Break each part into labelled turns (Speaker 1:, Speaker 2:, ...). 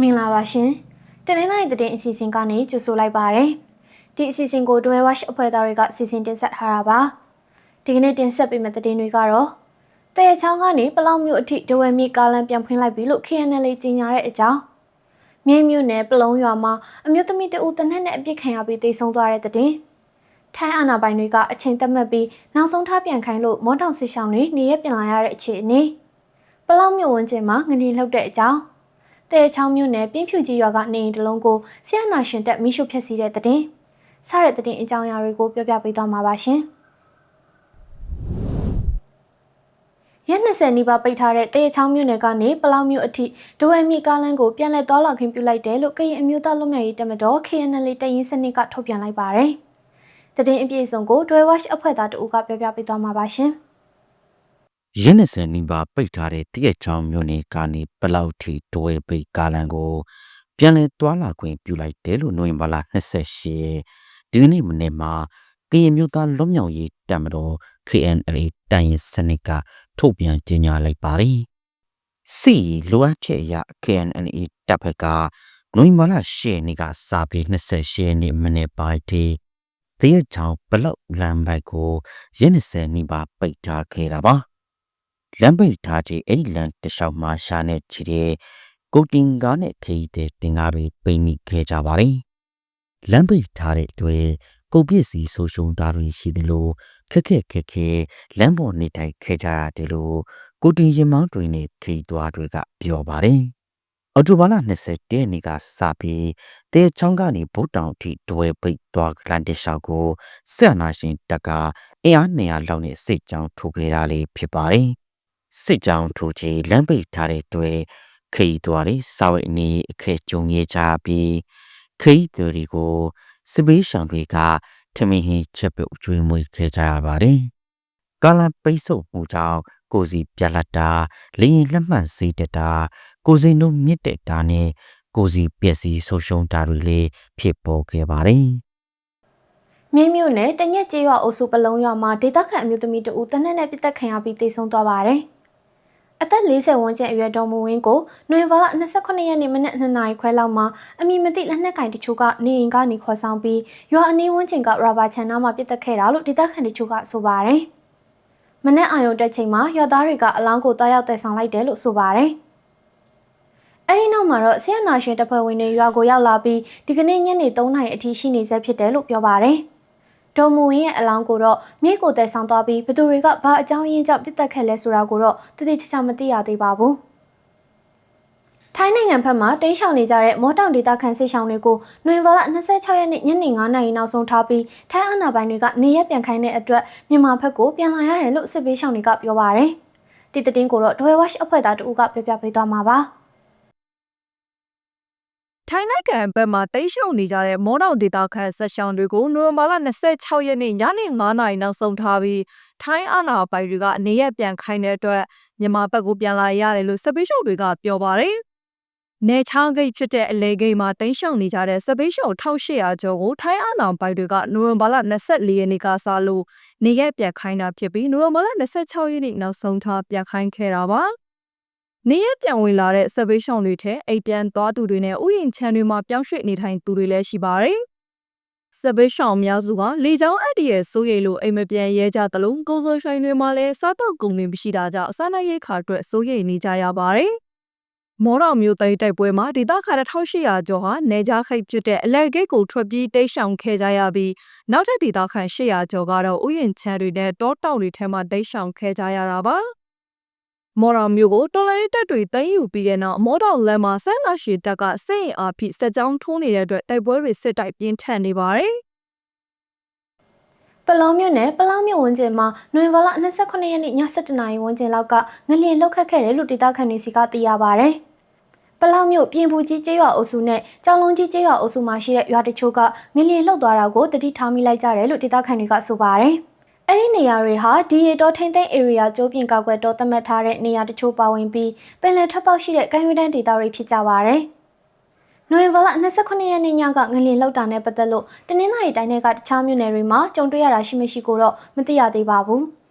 Speaker 1: မင်္ဂလာပါရှင်တနင်္လာနေ့သတင်းအစီအစဉ်ကနေကြိုဆိုလိုက်ပါရစေဒီအစီအစဉ်ကိုဒွဲဝက်အဖွဲ့သားတွေကစီစဉ်တင်ဆက်ထားတာပါဒီကနေ့တင်ဆက်ပေးမယ့်သတင်းတွေကတော့တရေချောင်းကနေပလောက်မြို့အထိဒဝဲမြေကားလမ်းပြန်ဖွင့်လိုက်ပြီလို့ KNL ကြီးညာတဲ့အကြောင်းမြိတ်မြို့နယ်ပလုံရွာမှာအမျိုးသမီးတဦးတနက်နဲ့အပြစ်ခံရပြီးတိတ်ဆုံးသွားတဲ့တဲ့ထိုင်းအာဏာပိုင်တွေကအချိန်သတ်မှတ်ပြီးနောက်ဆုံးထားပြန်ခိုင်းလို့မော်တောင်စစ်ဆောင်တွေနေရပြန်လာရတဲ့အခြေအနေပလောက်မြို့ဝန်းကျင်မှာငနေလှုပ်တဲ့အကြောင်း တဲချောင်းမြို့နယ်ပြင်းဖြူကြီးရွာကနေအိမ်တလုံးကိုဆီယနာရှင်တက်မိရှုဖျက်ဆီးတဲ့တဲ့တင်စတဲ့တဲ့တင်အကြောင်းအရာတွေကိုပြောပြပေးသွားမှာပါရှင်ရက်20နီးပါးပိတ်ထားတဲ့တဲချောင်းမြို့နယ်ကနေပလောက်မြို့အထိဒဝဲမြေကားလမ်းကိုပြန်လည်သွားလာခွင့်ပြုလိုက်တယ်လို့ကရင်အမျိုးသားလွတ်မြောက်ရေးတပ်မတော် KNL တရင်စနစ်ကထုတ်ပြန်လိုက်ပါတယ်။တည်င်းအပြည့်အစုံကို Dwell Watch အဖွဲ့သားတို့ကပြောပြပေးသွားမှာပါရှင်။
Speaker 2: ရင်းနှစင်နီးပါးပိတ်ထားတဲ့တရက်ချောင်းမြို့နယ်ကနေပလောက်ထီဒွဲပိတ်ကားလန်ကိုပြန်လည်တွာလာခွင့်ပြုလိုက်တယ်လို့နိုဝင်ဘာလ28ဒီကနေ့မနေ့မှာကရင်မျိုးသားလွတ်မြောက်ရေးတပ်မတော် KNL တိုင်ရင်စနစ်ကထုတ်ပြန်ကြေညာလိုက်ပါတယ်။စီလိုအပ်ချက်အရ KNL တပ်ဖက်ကနိုဝင်ဘာလ10နေ့ကစာပေ28နေ့မနေ့ပိုင်းထိတရက်ချောင်းပလောက်လမ်းဘက်ကိုရင်းနှစင်နီးပါးပိတ်ထားခဲ့တာပါ။ လမ်းပိတ်ထားတဲ့အဲ့ဒီလမ်းတစ်လျှောက်မှာရှာနေချီတဲ့ကိုတင်ကားနဲ့ခရီးတဲ့တင်ကားတွေပိတ်မိခဲ့ကြပါတယ်။လမ်းပိတ်ထားတဲ့အတွက်ကုန်ပစ္စည်းဆိုရှုံတာတွေရှိတယ်လို့ခက်ခက်ခက်ခဲလမ်းပေါ်နေထိုင်ခဲ့ကြရတယ်လို့ကိုတင်ရင်မောင်းတွင်နဲ့ခရီးသွားတွေကပြောပါတယ်။အော်တိုဘာလ20ရက်နေ့ကစပြီးတဲချောင်းကနေဗုတ်တောင်ထိဒွယ်ပိတ်သွားလန်တလျှောက်ကိုဆက်နာရှင်တက်ကအင်အား200လောက်နဲ့စိတ်ကြောင်းထိုးခဲ့တာလေးဖြစ်ပါတယ်။ စိတ်ကြောင်းထိုးချေလမ်းပိတ်ထားတဲ့တွေ့ခရီးသွားတွေစာဝတ်နေအခက်ကြုံရကြပြီးခရီးသူတွေကိုစပေးရှောင်တွေကထမင်းဟင်းချက်ပြုတ်ကျွေးမွေးခဲ့ကြရပါတယ်။ကာလပိတ်ဆို့မှုကြောင့်ကိုစီပြက်လက်တာလေရင်လက်မှတ်စီးတက်တာကိုစိနှုံမြင့်တက်တာနဲ့ကိုစီပျက်စီးဆုံးရှုံးတာတွေလည်းဖြစ်ပေါ်ခဲ့ပါတယ်
Speaker 1: မြင်းမြို့နယ်တညက်ကျေးရွာအုပ်စုပလုံးရွာမှာဒေသခံအမျိုးသမီးတဦးတနက်နဲ့ပြစ်တက်ခံရပြီးတိတ်ဆုံးသွားပါတယ်။ အသက်40ဝန်းကျင်အရွယ်တော်မူဝင်းကိုနွေဘာလ29ရက်နေ့မနက်2နာရီခွဲလောက်မှာအမည်မသိလက်နက်ကင်တချို့ကနေအိမ်ကနေခေါ်ဆောင်ပြီးရွာအနီးဝန်းကျင်ကရာဘာချန်နာမှာပြစ်တက်ခဲ့တာလို့ဒေသခံတချို့ကဆိုပါတယ်။မနက်အာရုံတက်ချိန်မှာရွာသားတွေကအလောင်းကိုတားရောက်တည်ဆောင်လိုက်တယ်လို့ဆိုပါတယ်။အဲဒီနောက်မှာတော့ဆီယနာရှင်တပ်ဖွဲ့ဝင်တွေရွာကိုရောက်လာပြီးဒီကနေ့ညနေ3နာရီအထိရှိနေဆဲဖြစ်တယ်လို့ပြောပါတယ်။ ဒေါ်မူဝင်းရဲ့အလောင်းကိုတော့မြေကိုတဲဆောင်သွားပြီးဘသူတွေကဘာအကြောင်းရင်းကြောင့်ပြစ်တက်ခဲ့လဲဆိုတာကိုတော့တတိချာချာမသိရသေးပါဘူး။ထိုင်းနိုင်ငံဘက်မှာတိန်းရှောင်နေကြတဲ့မောတောင်ဒေသခံစစ်ရှောင်တွေကိုနွေဘာလ26ရက်နေ့ညနေ9:00နာရီနောက်ဆုံးထားပြီးထိုင်းအာဏာပိုင်တွေကနေရက်ပြန်ခိုင်းတဲ့အတွက်မြန်မာဘက်ကိုပြန်လာရတယ်လို့စစ်ပေးရှောင်တွေကပြောပါရယ်။ဒီသတင်းကိုတော့ဒွဲဝက်အဖွဲ့သားတို့ကပြောပြပေးသွားမှာပါ။
Speaker 3: ထိုင်းနိုင်ငံဘက်မှတိတ်ရှုံနေကြတဲ့မောတော်ဒေတာခန့်ဆက်ရှောင်းတွေကိုနိုဝင်ဘာလ26ရက်နေ့ညနေ9:00နာရီနောက်ဆုံးထားပြီးထိုင်းအာဏာပိုင်တွေကနေရက်ပြန်ခိုင်းတဲ့အတွက်မြန်မာဘက်ကိုပြန်လာရတယ်လို့စပီးရှုပ်တွေကပြောပါတယ်။နေချောင်းဂိတ်ဖြစ်တဲ့အလေဂိတ်မှာတိတ်ရှုံနေကြတဲ့စပီးရှုပ်1800ကျော်ကိုထိုင်းအာဏာပိုင်တွေကနိုဝင်ဘာလ24ရက်နေ့ကစလို့နေရက်ပြန်ခိုင်းတာဖြစ်ပြီးနိုဝင်ဘာလ26ရက်နေ့နောက်ဆုံးထားပြန်ခိုင်းခဲ့တာပါ။ နေရပြန်ဝင်လာတဲ့ဆက်ဘေးရှောင်တွေထဲအိမ်ပြန်သွားသူတွေနဲ့ဥယျာဉ်ခြံတွေမှာပြောင်းရွှေ့နေထိုင်သူတွေလည်းရှိပါတယ်။ဆက်ဘေးရှောင်များစုကလေကြောင်းအပ်တရဲ့စိုးရိမ်လို့အိမ်မပြန်ရဲကြသလိုကိုစိုးဆိုင်တွေမှာလည်းစားတော့ကုန်တွေမရှိတာကြောင့်အစားနပ်ရိက္ခာအတွက်စိုးရိမ်နေကြရပါတယ်။မော်တော်မျိုးသိမ်းတိုက်ပွဲမှာဒေသခံ1800ကျော်ဟာနေကြခိတ်ဖြစ်တဲ့အလဲဂိတ်ကိုထွက်ပြေးတိတ်ရှောင်ခဲ့ကြရပြီးနောက်ထပ်ဒေသခံ800ကျော်ကတော့ဥယျာဉ်ခြံတွေနဲ့တောတောင်တွေထဲမှာတိတ်ရှောင်ခဲ့ကြရတာပါ။ မော်တော်မျိုးကိုတော်လိုင်းတက်တွေတန်းယူပြီးတဲ့နောက်မော်တော်လမ်းမှာဆန်းလာရှည်တက်ကစိတ်အားဖြင့်စက်ကြောင်းထိုးနေတဲ့အတွက်တိုက်ပွဲတွေစစ်တိုက်ပြင်းထန်နေပါတယ်
Speaker 1: ပလောမြို့နယ်ပလောမြို့ဝန်းကျင်မှာနွေဘာလ29ရက်နေ့ည7:00နာရီဝန်းကျင်လောက်ကငလျင်လှုပ်ခတ်ခဲ့တယ်လို့ဒေသခံတွေစီကသိရပါဗျ။ပလောမြို့ပြင်ပူကြီးကျေးရွာအုပ်စုနဲ့ကြောင်လုံးကြီးကျေးရွာအုပ်စုမှာရှိတဲ့ရွာတချို့ကငလျင်လှုပ်သွားတာကိုတတိထားမိလိုက်ကြတယ်လို့ဒေသခံတွေကဆိုပါတယ်။ အဲ့ဒီနေရာတွေဟာဒီရီတော်ထိန်သိမ်း area ကျိုးပြင်ကောက်ွယ်တော်သတ်မှတ်ထားတဲ့နေရာတချို့ပါဝင်ပြီးပင်လယ်ထွက်ပေါက်ရှိတဲ့ကမ်းရိုးတန်းဒေသတွေဖြစ်ကြပါတယ်။နိုဝင်ဘာလ29ရက်နေ့ညကငလင်လောက်တာနဲ့ပတ်သက်လို့တနင်္လာရီတိုင်းကတခြားမြို့နယ်တွေမှာကြုံတွေ့ရတာရှိမရှိကိုတော့မသိရသေးပါဘူး။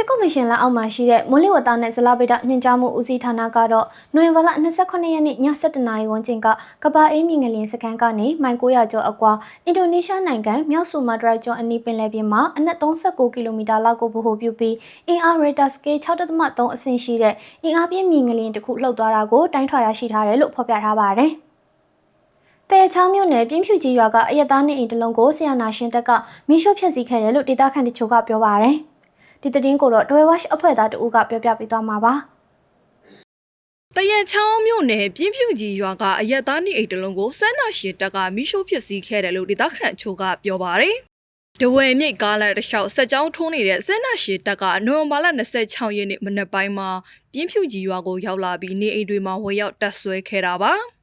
Speaker 1: စစ်ကော်မရှင်လက်အောက်မှာရှိတဲ့မိုးလေဝသနဲ့ဇလဗေဒညွှန်ကြားမှုဦးစီးဌာနကတော့နိုဝင်ဘာလ29ရက်နေ့ည7:00နာရီဝန်းကျင်ကကဘာအေးမြင့်ငလျင်စခန်းကနေမိုင်900ကျော်အကွာအင်ဒိုနီးရှားနိုင်ငံမြောက်ဆူမာတရာကျွန်းအနီးပင်လယ်ပြင်မှာအနက်39ကီလိုမီတာလောက်ကိုဗဟိုပြုပြီးအင်အားရေတာစကေး6.3အဆင့်ရှိတဲ့အင်အားပြင်းမြင့်ငလျင်တစ်ခုလှုပ်သွားတာကိုတိုင်းထွာရရှိထားတယ်လို့ဖော်ပြထားပါတယ်။တဲချောင်းမြို့နယ်ပြင်းဖြူကြီးရွာကအရက်သားနေအိမ်တစ်လုံးကိုဆီယနာရှင်တပ်ကမိရှို့ဖျက်ဆီးခဲ့တယ်လို့ဒေသခံတချို့ကပြောပါရယ်။ ဒီသတင်းကိုတော့ Dway Watch အဖွဲ့သားတဦးကပြောပြပေးသွားမှာပါ။
Speaker 3: တရချောင်းမြို့နယ်ပြင်းဖြူကြီးရွာကအရက်သားနေအိမ်တစ်လုံးကိုစန်းနာရှင်တပ်ကမိရှို့ဖြစ်စီခဲ့တယ်လို့ဒေသခံအချို့ကပြောပါတယ်။ဒဝယ်မြိတ်ကားလမ်းတစ်လျှောက်စက်ကြောင်းထိုးနေတဲ့စန်းနာရှင်တပ်ကနိုဝင်ဘာလ26ရက်နေ့မနက်ပိုင်းမှာပြင်းဖြူကြီးရွာကိုရောက်လာပြီးနေအိမ်တွေမှာဝေရောက်တပ်ဆွဲခဲ့တာပါ။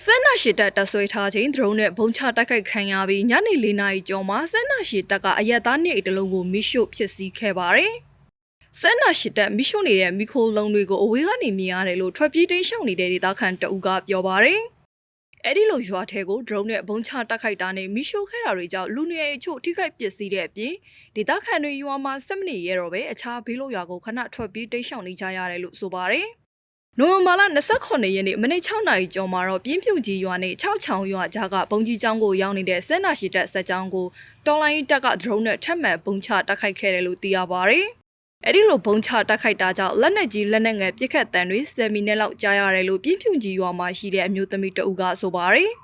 Speaker 3: စန်းနာရှိတပ်တပ်ဆွဲထားခြင်းဒရုန်းနဲ့ဘုံချတိုက်ခိုက်ခံရပြီးညနေ၄နာရီကျော်မှာစန်းနာရှိတပ်ကအရက်သားနေအိမ်တစ်လုံးကိုမိရှို့ဖြစ်စီခဲ့ပါတယ်။စန်းနာရှိတပ်မိရှို့နေတဲ့မိခိုလုံးတွေကိုအဝေးကနေမြင်ရတယ်လို့ထွက်ပြေးတိမ်းရှောင်နေတဲ့ဒေသခံတအူးကပြောပါတယ်။အဲ့ဒီလိုရွာထဲကိုဒရုန်းနဲ့ဘုံချတိုက်ခိုက်တာနဲ့မိရှို့ခဲ့တာတွေကြောင့်လူနေအိမ်အချို့ထိခိုက်ပျက်စီးတဲ့အပြင်ဒေသခံတွေရွာမှာစက်မနေရတော့ပဲအခြားဘေးလို့ရွာကိုခဏထွက်ပြေးတိမ်းရှောင်နေကြရတယ်လို့ဆိုပါတယ်။ နိုဝင်ဘာလ29ရက်နေ့မနေ့6နာရီကျော်မှာတော့ပြင်းဖြူကြီးရွာနဲ့6ချောင်းရွာကြားကဘုံကြီးကျောင်းကိုရောက်နေတဲ့စက်နာရှိတက်ဆက်ကျောင်းကိုတော်လိုင်းတပ်ကဒရုန်းနဲ့ထပ်မံပုံချတိုက်ခိုက်ခဲ့တယ်လို့သိရပါတယ်။အဲဒီလိုဘုံချတိုက်ခိုက်တာကြောင့်လက်နက်ကြီးလက်နက်ငယ်ပစ်ခတ်တံတွေ10မိနစ်လောက်ကြာရတယ်လို့ပြင်းဖြူကြီးရွာမှာရှိတဲ့အမျိုးသမီးတအူကဆိုပါတယ်။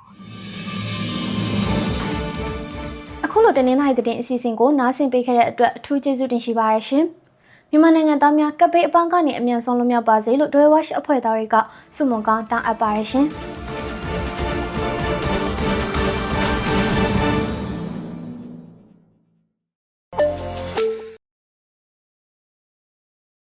Speaker 1: အခုလိုတင်းနေလိုက်တဲ့အစီအစဉ်ကိုနားဆင်ပေးခဲ့တဲ့အတွက်အထူးကျေးဇူးတင်ရှိပါရရှင်။ မြန်မာနိုင်ငံသားများကပ်ပေးအပန်းကနေအမြန်ဆုံးလွတ်မြောက်ပါစေလို့ Dway Watch အဖွဲ့သားတွေကဆုမွန်ကောင်းတောင်းအပ်ပါရရှင်။